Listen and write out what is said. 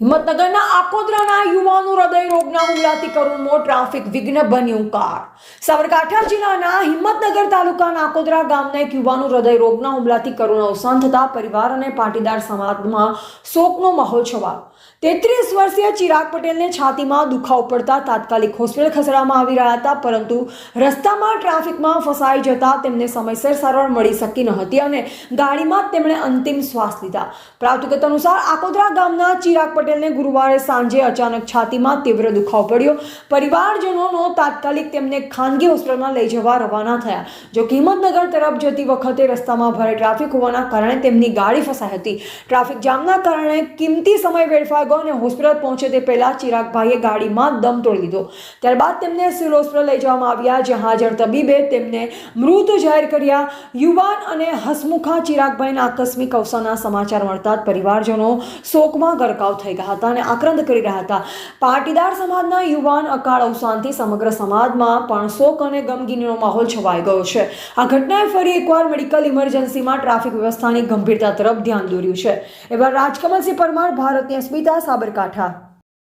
હિંમતનગરના આકોદરાના યુવાનો હૃદય રોગના હુમલાથી કરુણમો ટ્રાફિક વિઘ્ન બન્યું કાર. સાબરકાંઠા જિલ્લાના હિંમતનગર તાલુકાના આકોદરા ગામના એક યુવાનો હૃદય રોગના હુમલાથી કરુણ અવસાન થતા પરિવાર અને પાટીદાર સમાજમાં શોકનો માહોલ છવાયો. તેત્રીસ વર્ષીય ચિરાગ પટેલને છાતીમાં દુખાવો પડતા તાત્કાલિક હોસ્પિટલ ખસેડવામાં આવી રહ્યા હતા, પરંતુ રસ્તામાં ટ્રાફિકમાં ફસાઈ જતા તેમને સમયસર સારવાર મળી શકી ન હતી અને ગાડીમાં તેમણે અંતિમ શ્વાસ લીધા. પ્રાપ્ત અનુસાર આકોદરા ગામના ચિરાગ પટેલને ગુરુવારે સાંજે અચાનક છાતીમાં તીવ્ર દુખાવો પડ્યો. પરિવારજનોનો તાત્કાલિક તેમને ખાનગી હોસ્પિટલમાં લઈ જવા રવાના થયા. જો હિંમતનગર તરફ જતી વખતે રસ્તામાં ભારે ટ્રાફિક હોવાના કારણે તેમની ગાડી ફસાઈ હતી. ટ્રાફિક જામના કારણે કિંમતી સમય વેડફાઈ ગયો અને હોસ્પિટલ પહોંચે તે પહેલા ચિરાગભાઈએ ગાડીમાં દમ તોડી દીધો. ત્યારબાદ તેમને સિવિલ હોસ્પિટલ લઈ જવામાં આવ્યા, જ્યાં હાજર તબીબે તેમને મૃત જાહેર કર્યા. યુવાન અને હસમુખા ચિરાગભાઈના આકસ્મિક અવસાનના સમાચાર મળતા પરિવારજનો શોકમાં ગરકાવ થઈ ગયા હતા અને આક્રંદ કરી રહ્યા હતા. પાટીદાર સમાજના યુવાન અકાળ અવસાનથી સમગ્ર સમાજમાં પણ શોક અને ગમગીનીનો માહોલ છવાઈ ગયો છે. આ ઘટનાએ ફરી એકવાર મેડિકલ ઇમરજન્સીમાં ટ્રાફિક વ્યવસ્થાની ગંભીરતા તરફ ધ્યાન દોર્યું છે. એવા રાજકમલસિંહ પરમાર ભારતની અસ્મિતા સાબરકાંઠા.